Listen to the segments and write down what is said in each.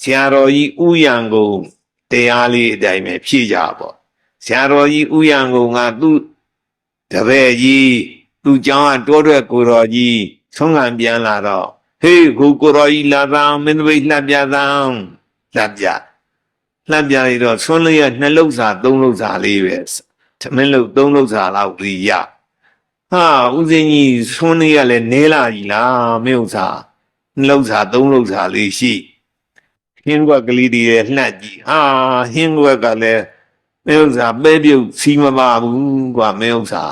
ဆရာတော်ကြီးဥယံကုန်တရားလေးအတိုင်းပဲဖြည့်ကြပေါ့ဆရာတော်ကြီးဥယံကုန်ကသူ့တပည့်ကြီးသူ့ကျောင်းကတောထွက်ကိုတော်ကြီးဆုံးခံပြန်လာတော့ဟေးကိုကိုတော်ကြီးလာသားမင်းတို့လှပ်ပြသားလှပ်ပြလှပ်ပြရတော့ဆွန်းလေးရနှစ်လုံးစာသုံးလုံးစာလေးပဲသမင်းလုံးသုံးလုံးစာလောက်ပြီးရဟာဦးစင်းကြီးဆွန်းလေးရလည်းနဲလာကြီးလားမင်းဥစ္စာနှစ်လုံးစာသုံးလုံးစာလေးရှိ ဟင်းကွက်ကလေးတွေရဲ့လှက်ကြီးဟာဟင်းကွက်ကလည်းမင်းဥစ္စာပဲပြုတ်စီမပါဘူးကွာမင်းဥစ္စာ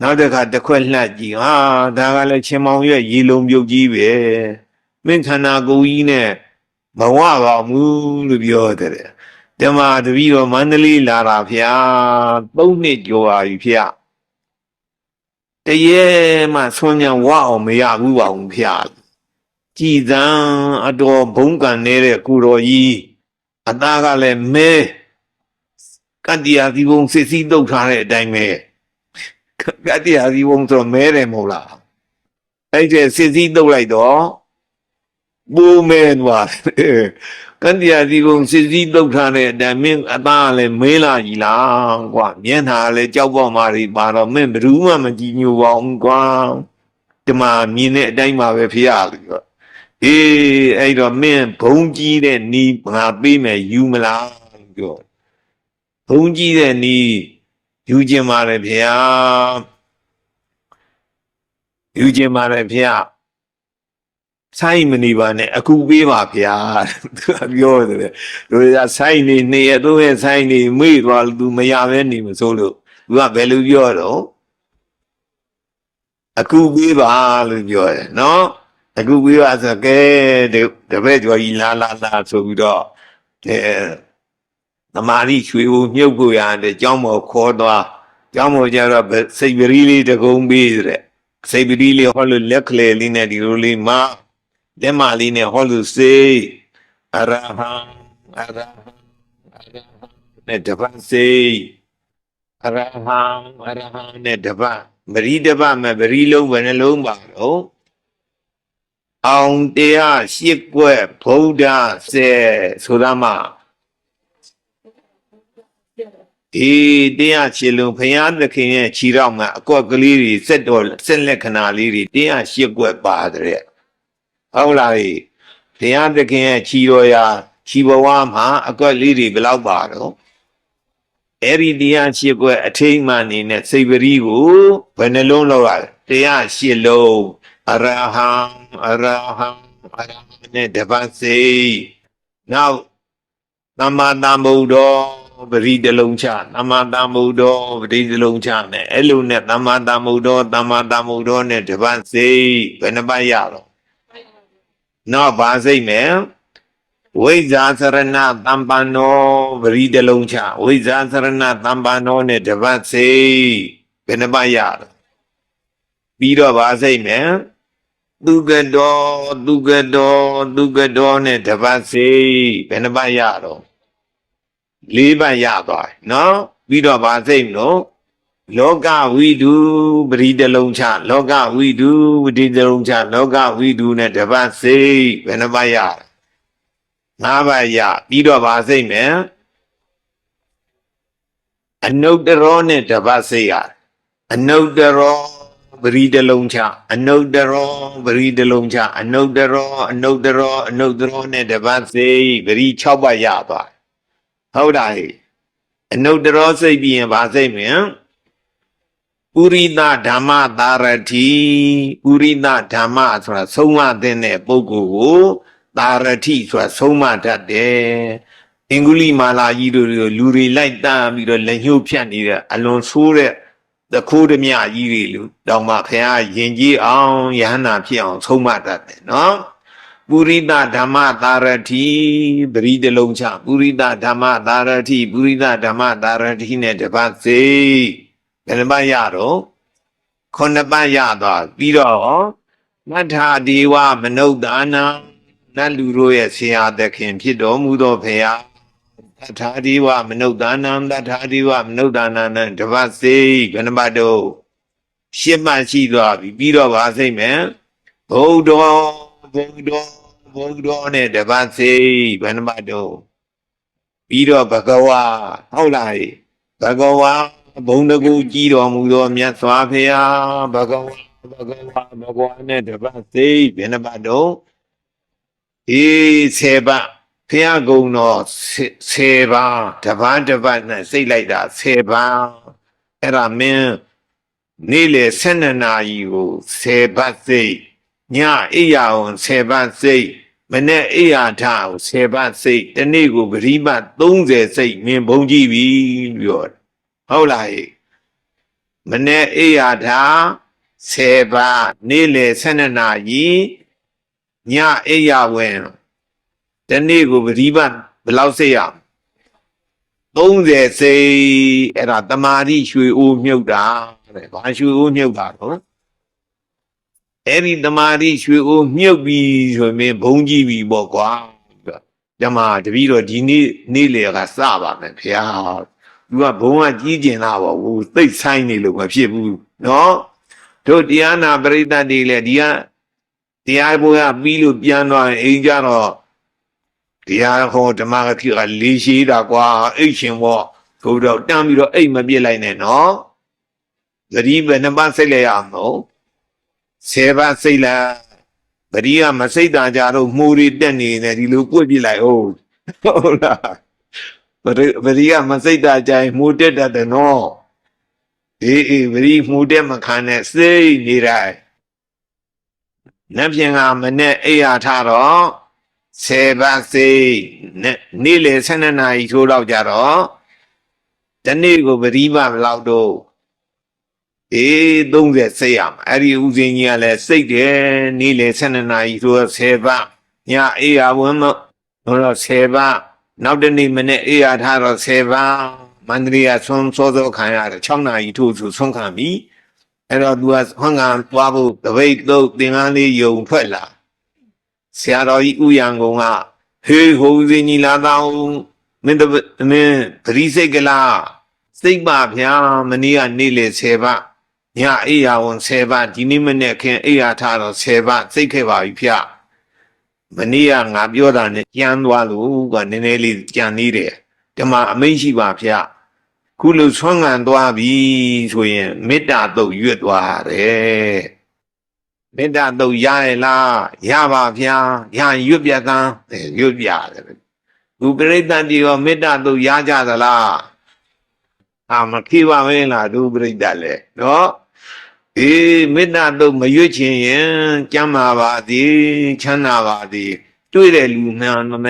နောက်တစ်ခါတစ်ခွက်လှက်ကြီးဟာဒါကလည်းချင်းမောင်ရဲ့ရေလုံးပြုတ်ကြီးပဲမင်းခန္ဓာကိုယ်ကြီးနဲ့မဝပါဘူးလို့ပြောတယ်ဓမ္မတပည့်တော်မန္တလေးလာတာဖျားသုံးနှစ်ကျော်ပါပြီဖျားတရေမှဆွမ်းမြန်ဝအောင်မရဘူးပါဘူးဖျား ကြည်သံအတော်ဘုံကံနေတဲ့ကုတော်ကြီးအသားကလည်းမဲကတ္တိယသီဘုံစစ်စည်းတုတ်ထားတဲ့အတိုင်းပဲကတ္တိယသီဘုံဆိုတော့မဲတယ်မဟုတ်လားအဲ့ဒီစစ်စည်းတုတ်လိုက်တော့ပူမဲသွားကတ္တိယသီဘုံစစ်စည်းတုတ်ထားတဲ့အတိုင်းမင်းအသားကလည်းမဲလာကြီးလားကွာမျက်နှာကလည်းကြောက်ပေါ်မာတွေပါတော့မင်းဘယ်သူမှမကြည့်ညိုပါဘူးကွာဒီမှာမြင်တဲ့အတိုင်းပါပဲဖះလို့ပြော အေးအဲ့တော့မင်းဘုံကြီးတဲ့နီးငါပေးမယ်ယူမလားပြောဘုံကြီးတဲ့နီးယူခြင်းပါတယ်ဗျာယူခြင်းပါတယ်ဗျာဆိုင်မနေပါနဲ့အခုပေးပါဗျာသူကပြောတယ်တို့ကဆိုင်နေနေရတော့ရဲ့ဆိုင်နေမေ့သွားလို့ तू မရပဲနေမစိုးလို့ तू ကဘယ်လိုပြောတော့အခုပေးပါလို့ပြောတယ်နော် အခုပြီးပါဆိုကဲဒီတပည့်ကျော်ကြီးလာလာလာဆိုပြီးတော့အဲသမာဓိရွှေဘူးမြုပ်ကိုရတယ်ကျောင်းမော်ခေါ်သွားကျောင်းမော်ကျတော့ဗစိတ်ပရီလေးတကုံပေးတဲ့စိတ်ပရီလေးဟောလို့လက်ကလေးလေးနဲ့ဒီလိုလေးမလက်မလေးနဲ့ဟောလို့စေအရဟံအရဟံအရဟံနဲ့တပတ်စေအရဟံအရဟံနဲ့တပတ်မရီတပတ်မပရီလုံးဘယ်နှလုံးပါတော့ အောင်တရားရှစ်ကွက်ဗုဒ္ဓဆယ်ဆိုတာမှအေးတရားရှစ်လုံးဘုရားသခင်ရဲ့ခြေတော်မှာအကွက်ကလေးတွေစက်တော်စက်လက္ခဏာလေးတွေတရားရှစ်ကွက်ပါတယ်ဟုတ်လားလေဘုရားသခင်ရဲ့ခြေတော်ရာခြေဘဝမှာအကွက်လေးတွေဘယ်လောက်ပါတော့အဲ့ဒီတရားရှစ်ကွက်အထိမ့်မှနေနဲ့စိတ်ပရိကိုဘယ်နှလုံးလောက်ရလဲတရားရှစ်လုံး အရဟံအရဟံအရဟံနဲ့တပတ်စိတ်နောက်သမ္မာသမ္ဗုဒ္ဓောပရိတလုံးချသမ္မာသမ္ဗုဒ္ဓောပရိတလုံးချနဲ့အဲ့လိုနဲ့သမ္မာသမ္ဗုဒ္ဓောသမ္မာသမ္ဗုဒ္ဓောနဲ့တပတ်စိတ်ဘယ်နှပတ်ရတော့နောက်ဘာစိတ်မယ်ဝိဇ္ဇာစရဏတမ္ပန္နောပရိတလုံးချဝိဇ္ဇာစရဏတမ္ပန္နောနဲ့တပတ်စိတ်ဘယ်နှပတ်ရတော့ပြီးတော့ဘာစိတ်မယ် သူကတော်သူကတော်သူကတော်နဲ့တပတ်စီဘယ်နှပတ်ရတော့လေးပတ်ရသွားပြီနော်ပြီးတော့ဗာစိတ်မလို့လောကဝိတုပရိတလုံးချလောကဝိတုပရိတလုံးချလောကဝိတုနဲ့တပတ်စိဘယ်နှပတ်ရငါးပတ်ရပြီးတော့ဗာစိတ်မယ်အနုတ္တရောနဲ့တပတ်စိရအနုတ္တရော ပရိတလုံးချအနုတ္တရောပရိတလုံးချအနုတ္တရောအနုတ္တရောအနုတ္တရောနဲ့တပတ်စိပရိ6ပတ်ရသွားဟုတ်တာဟဲ့အနုတ္တရောစိတ်ပြီးရင်ဗာစိတ်မင်းပုရိသဓမ္မသာရတိပုရိသဓမ္မဆိုတာဆုံးမတဲ့ပုဂ္ဂိုလ်ကိုသာရတိဆိုတာဆုံးမတတ်တယ်အင်္ဂုလိမာလာကြီးတို့လူတွေလိုက်တန်းပြီးတော့လက်ညှိုးဖြတ်နေတဲ့အလွန်ဆိုးတဲ့ တခိုးဓမြကြီးတွေလူတောင်မှဖះယင်ကြီးအောင်ယဟနာဖြစ်အောင်ဆုံးမတတ်တယ်နော်ပုရိသဓမ္မသာရတိပရိတလုံးချပုရိသဓမ္မသာရတိပုရိသဓမ္မသာရတိနဲ့တပတ်စေဘယ်နှပတ်ရတော့ခုနှစ်ပတ်ရသွားပြီးတော့မထာဒေဝမနုဿာနံနတ်လူတို့ရဲ့ဆရာသခင်ဖြစ်တော်မူသောဖះတ ထာဒီဝမနုဿာနံတထာဒီဝမနုဿာနံတပတ်စိဘယ်နှပတ်တော့ရှင်းမှရှိသွားပြီပြီးတော့ဗာစိတ်မယ်ဗုဒ္ဓဗုဒ္ဓဗဘုဒ္ဓောနဲ့တပတ်စိတ်ဘယ်နှပတ်တော့ပြီးတော့ဘဂဝါဟုတ်လားဟေ့ဘဂဝါဘုံတကူကြည်တော်မူသောမြတ်စွာဘုရားဘဂဝါဘဂဝါဘဂဝါနဲ့တပတ်စိတ်ဘယ်နှပတ်တော့အေးဆေပါ ဖះကုံတော်ဆေပါတပတ်တပတ်နဲ့စိတ်လိုက်တာဆေပါအဲ့ဒါမင်းနေ့လေ12နာရီကိုဆေပတ်စိတ်ညအိယာဝန်ဆေပတ်စိတ်မနေ့အိယာထကိုဆေပတ်စိတ်တနေ့ကိုပရိမတ်30စိတ်မင်းဘုံကြည့်ပြီပြောတယ်ဟုတ်လားဟဲ့မနေ့အိယာထ10ပါနေ့လေ12နာရီညအိယာဝင် တနေ့ကိုပရိမတ်ဘယ်လောက်စိတ်ရမလဲ30စိတ်အဲ့ဒါတမာတိရွှေအိုးမြုပ်တာတဲ့ဘာရွှေအိုးမြုပ်တာတော့အဲ့ဒီတမာတိရွှေအိုးမြုပ်ပြီးဆိုရင်ဘုံကြည့်ပြီပေါ့ကွာဓမ္မတပည့်တော်ဒီနေ့နေ့လေကစပါမယ်ဖေဟာသူကဘုံကကြီးကျင်လာပါဘူးသိတ်ဆိုင်နေလို့မဖြစ်ဘူးနော်တို့တရားနာပရိသတ်တွေလည်းဒီကတရားဘုရားပြီးလို့ပြန်သွားရင်အိမ်ကြတော့ တရားဟောဓမ္မကတိကလေးရှိတာကွာအိတ်ရှင်ပေါ့ဘုရားတမ်းပြီးတော့အိတ်မပြစ်လိုက်နဲ့နော်သတိပဲနှစ်ပါးစိတ်လိုက်ရအောင်နော်ဆယ်ပါးစိတ်လားဗတိကမစိတ်တာကြတော့မှုတွေတက်နေနေဒီလိုကွက်ပြစ်လိုက်ဟုတ်ဟုတ်လားဗတိဗတိကမစိတ်တာကြရင်မှုတက်တတ်တယ်နော်အေးအေးဗတိမှုတက်မခံနဲ့စိတ်နေတိုင်းနတ်ပြင်ကမနဲ့အိယာထတော့ ဆယ်ပါးစိတ်နဲ့နေ့လေ12နာရီထိုးတော့ကြတော့တနေ့ကိုပရိမဘလောက်တော့အေး30စိတ်ရမှာအဲ့ဒီဥစဉ်ကြီးကလည်းစိတ်တယ်နေ့လေ12နာရီထိုး10ပါးညအေးရဝန်းမတော့10ပါးနောက်တနေ့မနေ့အေးရထားတော့10ပါးမန္တလေးကဆွန်းစောစောခံရတယ်6နာရီထိုးသူဆွန်းခံပြီအဲ့တော့ तू ကဟန်ကန်သွားဖို့တပိတ်သုတ်သင်္ကန်းလေးယုံထွက်လာ ဆရာတော်ကြီးဥယံကုံကဟေးဟိုဦးစင်းကြီးလာတော့မင်းတပမင်းပရိစိတ်ကလားစိတ်ပါဗျာမနေ့ကနေ့လေ10ပါညအိယာဝန်10ပါဒီနေ့မနေ့ခင်အိယာထားတော့10ပါစိတ်ခဲ့ပါပြီဗျာမနေ့ကငါပြောတာနဲ့ကြမ်းသွားလို့ကနည်းနည်းလေးကြံနေတယ်ဓမ္မအမိန့်ရှိပါဗျာခုလိုဆွမ်းငံသွားပြီဆိုရင်မေတ္တာတုတ်ရွတ်သွားတယ် မေတ္တာတုတ်ရရဲ့လားရပါဗျာရရွတ်ပြကန်းရွတ်ပြတယ်သူပြိဋ္ဌာန်ဒီရောမေတ္တာတုတ်ရကြသလားအာမခေပါမင်းလားသူပြိဋ္ဌာန်လေနော်အေးမေတ္တာတုတ်မရွတ်ချင်ရင်ကျမ်းမာပါသည်ချမ်းသာပါသည်တွေ့တဲ့လူမှန်မမ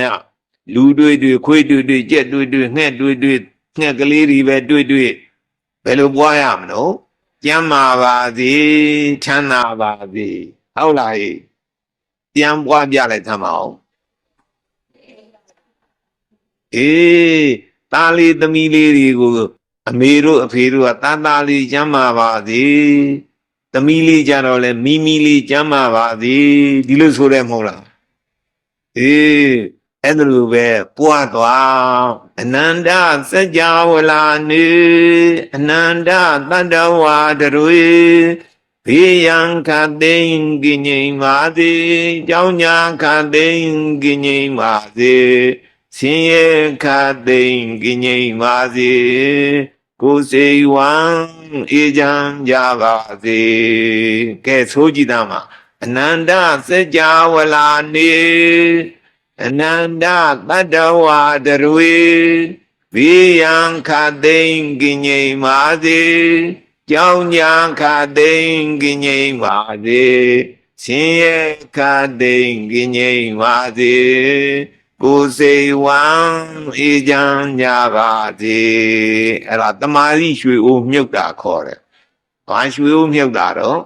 လူတွေ့တွေ့ခွေးတွေ့တွေ့ကြက်တွေ့တွေ့ငှက်တွေ့တွေ့ငှက်ကလေးတွေပဲတွေ့တွေ့ဘယ်လိုပွားရမလို့ ကျမ်းမာပါသည်ချမ်းသာပါသည်ဟုတ်လားဟိပြန်ပွားပြလိုက်သမ်းပါအောင်အေးသားလေးသမီးလေးတွေကိုအမေတို့အဖေတို့ကသားသားလေးကျမ်းမာပါသည်သမီးလေးကြတော့လဲမိမိလေးကျမ်းမာပါသည်ဒီလိုဆိုတယ်မဟုတ်လားအေး အဲ့ဒါလိုပဲပွားသွားအနန္တစัจ java လာနေအနန္တတတ္တဝါတတွေဘေးရန်ခသိင်ကိငိမ်ပါစေကြောင်းညာခသိင်ကိငိမ်ပါစေဆင်းရဲခသိင်ကိငိမ်ပါစေကိုယ်စိတ်ဝမ်းအေးချမ်းကြပါစေကဲဆိုကြည့်သားမှာအနန္တစัจ java လာနေ အနန္တတတ္တဝါတတွေဘိယံခသိင်ကိငိမ်ပါစေကြောင်းညာခသိင်ကိငိမ်ပါစေရှင်ရဲ့ခသိင်ကိငိမ်ပါစေကိုယ်စိတ်ဝမ်းအေးချမ်းကြပါစေအဲ့ဒါတမာရီရွှေအိုးမြုပ်တာခေါ်တယ်။ဘာရွှေအိုးမြုပ်တာတော့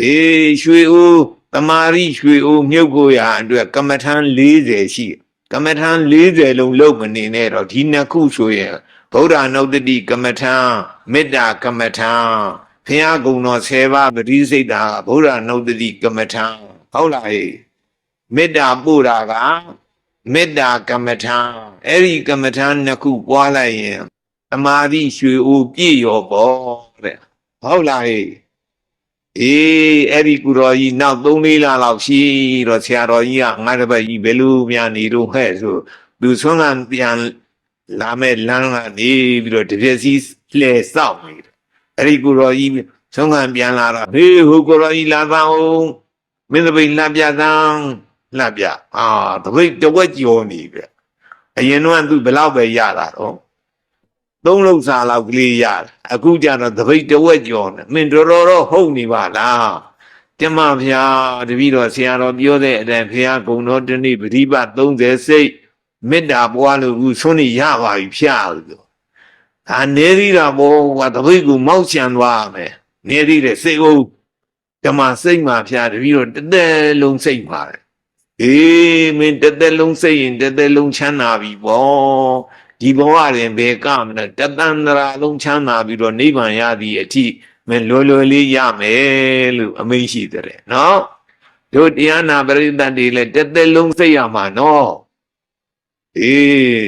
အေးရွှေအိုး တမာရီရွှေအိုးမြုပ်ကိုရအတွက်ကမ္မထမ်း40ရှိကမ္မထမ်း40လုံးလုံးမနေနဲ့တော့ဒီနှစ်ခုဆိုရင်ဗုဒ္ဓနုတ္တိကမ္မထမ်းမေတ္တာကမ္မထမ်းဘုရားကုံတော်10ပါးပရိစိတ်တာဗုဒ္ဓနုတ္တိကမ္မထမ်းဟုတ်လားဟဲ့မေတ္တာပို့တာကမေတ္တာကမ္မထမ်းအဲ့ဒီကမ္မထမ်းနှစ်ခုပွားလိုက်ရင်တမာရီရွှေအိုးပြည့်ရောပေါ့တဲ့ဟုတ်လားဟဲ့ အေးအဲ့ဒီကုတော်ကြီးနောက်3-4လလောက်ရှိတော့ဆရာတော်ကြီးကငါတပည့်ကြီးဘယ်လိုများနေတော့ဟဲ့ဆိုသူဆွမ်းကပြန်လာမဲ့လမ်းကနေပြီးတော့တပြက်စီလှဲစောက်နေတယ်အဲ့ဒီကုတော်ကြီးဆွမ်းကပြန်လာတော့ဟေးဟိုကုတော်ကြီးလာသားအောင်မင်းတပည့်လှပြသန်းလှပြအာတပည့်တဝက်ကြောနေပြီအရင်တော့သူဘယ်လောက်ပဲရတာတော့ သုံးလုံးစာလောက်ကလေးရတယ်အခုကျတော့တပိတ်တဝက်ကျော်နေမင်းတော်တော်တော့ဟုတ်နေပါလားတမဖျားတပည့်တော်ဆရာတော်ပြောတဲ့အတိုင်းဖျားကုံတော်တနေ့ပရိပတ်30စိတ်မေတ္တာပွားလို့အခုဆွနေရပါပြီဖျားလို့ပြောဒါနေရတာဘောကတပိတ်ကိုမောက်ချန်သွားမယ်နေရတဲ့စိတ်ဟုတ်ဓမ္မစိတ်မှာဖျားတပည့်တော်တစ်သက်လုံးစိတ်ပါတယ်အေးမင်းတစ်သက်လုံးစိတ်ရင်တစ်သက်လုံးချမ်းသာပြီဘော ဒီဘဝရင်ဘယ်ကမလဲတသန္တရာလုံးချမ်းသာပြီးတော့နိဗ္ဗာန်ရသည်အထိမင်းလွယ်လွယ်လေးရမယ်လို့အမိန့်ရှိတဲ့နော်တို့တရားနာပရိသတ်တွေလည်းတစ်သက်လုံးစိတ်ရမှာနော်အေး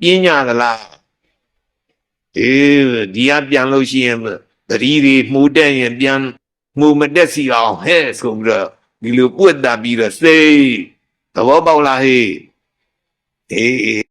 ပြင်းညာသလားအေးဒီကပြန်လို့ရှိရင်တတိတွေမှုတက်ရင်ပြန်မှုမတက်စီအောင်ဟဲ့ဆိုပြီးတော့ဒီလိုပွတ်တာပြီးတော့စိတ်သဘောပေါက်လားဟေးအေး